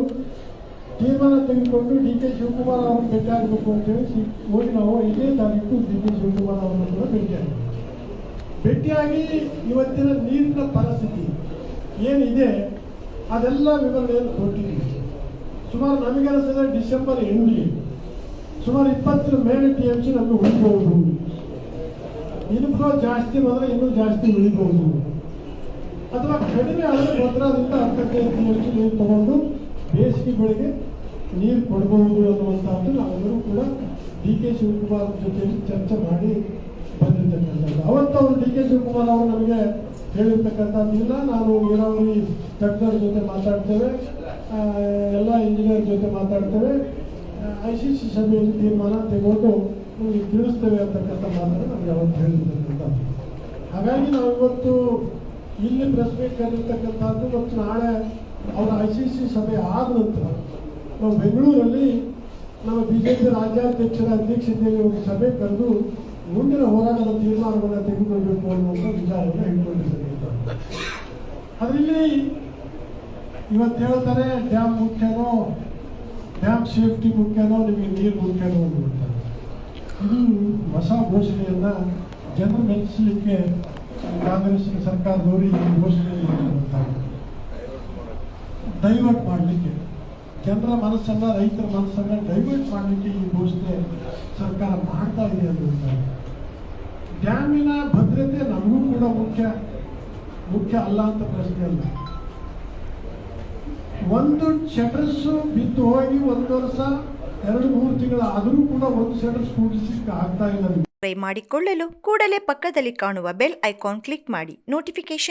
ತೀರ್ಮಾನ ತೆಗೆದುಕೊಂಡು ಡಿ ಕೆ ಶಿವಕುಮಾರ್ ಅವರನ್ನು ಭೇಟಿ ಆಗಬೇಕು ಅಂತೇಳಿ ಹೋಗಿ ನಾವು ಇದೇ ತಾರೀಕು ಡಿ ಕೆ ಶಿವಕುಮಾರ್ ಅವರನ್ನು ಕೂಡ ಭೇಟಿಯಾಗಿ ಭೇಟಿಯಾಗಿ ಇವತ್ತಿನ ನೀರಿನ ಪರಿಸ್ಥಿತಿ ಏನಿದೆ ಅದೆಲ್ಲ ವಿವರಣೆಯನ್ನು ಕೊಟ್ಟಿದ್ದೀವಿ. ಸುಮಾರು ನಮಗೆ ಅನಿಸಿದ್ರೆ ಡಿಸೆಂಬರ್ ಎಂಡಿ ಸುಮಾರು ಇಪ್ಪತ್ತರ ಮೇಲೆ ಟಿ ಎಂ ಸಿ ನಮಗೆ ಉಳಿಬಹುದು ಇನ್ಫ್ಲೋ ಜಾಸ್ತಿ ಬಂದರೆ ಇನ್ನೂ ಜಾಸ್ತಿ ಉಳಿಬಹುದು ಅಥವಾ ಕಡಿಮೆ ಆದರೆ ಭದ್ರಾದಿಂದ ಹತ್ತಕ್ಕೆ ಟಿ ಎಂ ಸಿ ನೀರು ತಗೊಂಡು ಬೇಸಿಗೆ ಬೆಳೆಗೆ ನೀರು ಕೊಡಬಹುದು ಅನ್ನುವಂಥದ್ದು ನಾವೆಲ್ಲರೂ ಕೂಡ ಡಿ ಕೆ ಶಿವಕುಮಾರ್ ಜೊತೆ ಚರ್ಚೆ ಮಾಡಿ ಬಂದಿರ್ತಕ್ಕಂಥದ್ದು. ಅವತ್ತು ಅವರು ಡಿ ಕೆ ಶಿವಕುಮಾರ್ ಅವರು ನಮಗೆ ಹೇಳಿರ್ತಕ್ಕಂಥದ್ದು ಇಲ್ಲ. ನಾನು ನೀರಾವರಿ ತಜ್ಞರ ಜೊತೆ ಮಾತಾಡ್ತೇವೆ. ಎಲ್ಲ ಇಂಜಿನಿಯರ್ ಜೊತೆ ಮಾತಾಡ್ತೇವೆ ಐ ಸಿ ಸಿ ಸಭೆಯಲ್ಲಿ ತೀರ್ಮಾನ ತೆಗೆದು ನಿಮಗೆ ತಿಳಿಸ್ತೇವೆ ಅಂತಕ್ಕಂಥ ಮಾತನ್ನು ನಾವು ಅವತ್ತು ಅಂತ ಹಾಗಾಗಿ ನಾವು ಇವತ್ತು ಇಲ್ಲಿ ಪ್ರೆಸ್ ಮೀಟ್ ಕರೆದಿರ್ತಕ್ಕಂಥದ್ದು ಮತ್ತು ನಾಳೆ ಅವರ ಐ ಸಿ ಸಿ ಸಭೆ ಆದ ನಂತರ ನಾವು ಬೆಂಗಳೂರಲ್ಲಿ ನಮ್ಮ ಬಿಜೆಪಿ ರಾಜ್ಯಾಧ್ಯಕ್ಷರ ಅಧ್ಯಕ್ಷತೆಯಲ್ಲಿ ಒಂದು ಸಭೆ ಕರೆದು ಮುಂದಿನ ಹೋರಾಟದ ತೀರ್ಮಾನವನ್ನು ತೆಗೆದುಕೊಳ್ಬೇಕು ಅನ್ನುವಂಥ ವಿಚಾರವನ್ನು ಅಂತ. ಅದರಲ್ಲಿ ಇವತ್ತು ಹೇಳ್ತಾರೆ ಡ್ಯಾಮ್ ಮುಖ್ಯನೋ ಡ್ಯಾಮ್ ಸೇಫ್ಟಿ ಮುಖ್ಯನೋ, ನಿಮಗೆ ನೀರು ಮುಖ್ಯನೋ ಅಂದ್ಬಿಡ್ತಾರೆ ಇದು ಹೊಸ ಘೋಷಣೆಯನ್ನ ಜನರು ಮೆಚ್ಚಿಸಲಿಕ್ಕೆ ಕಾಂಗ್ರೆಸ್ ಸರ್ಕಾರದವರು ಈ ಘೋಷಣೆ ಮಾಡಿರುವಂಥದ್ದು ಡೈವರ್ಟ್ ಮಾಡಲಿಕ್ಕೆ. ಜನರ ಮನಸ್ಸನ್ನ, ರೈತರ ಮನಸ್ಸನ್ನ ಡೈವರ್ಟ್ ಮಾಡಲಿಕ್ಕೆ ಈ ಘೋಷಣೆ ಸರ್ಕಾರ ಮಾಡ್ತಾ ಇದೆ ಅಂತಾರೆ ಡ್ಯಾಮಿನ ಭದ್ರತೆ ನಮಗೂ ಕೂಡ ಮುಖ್ಯ. ಮುಖ್ಯ ಅಲ್ಲ ಅಂತ ಪ್ರಶ್ನೆ ಅಲ್ಲ. ಒಂದು ಶಟರ್ಸ್ ಬಿದ್ದು ಹೋಗಿ ಒಂದು ವರ್ಷ, ಎರಡು ಮೂರು ತಿಂಗಳು ಆದರೂ ಕೂಡ ಒಂದು ಶಟರ್ಸ್ ಕೂಡಿಸಲಿಕ್ಕೆ ಆಗ್ತಾ ಇಲ್ಲ ಮಾಡಿಕೊಳ್ಳಲು ಕೂಡಲೇ ಪಕ್ಕದಲ್ಲಿ ಕಾಣುವ ಬೆಲ್ ಐಕಾನ್ ಕ್ಲಿಕ್ ಮಾಡಿ. ನೋಟಿಫಿಕೇಶನ್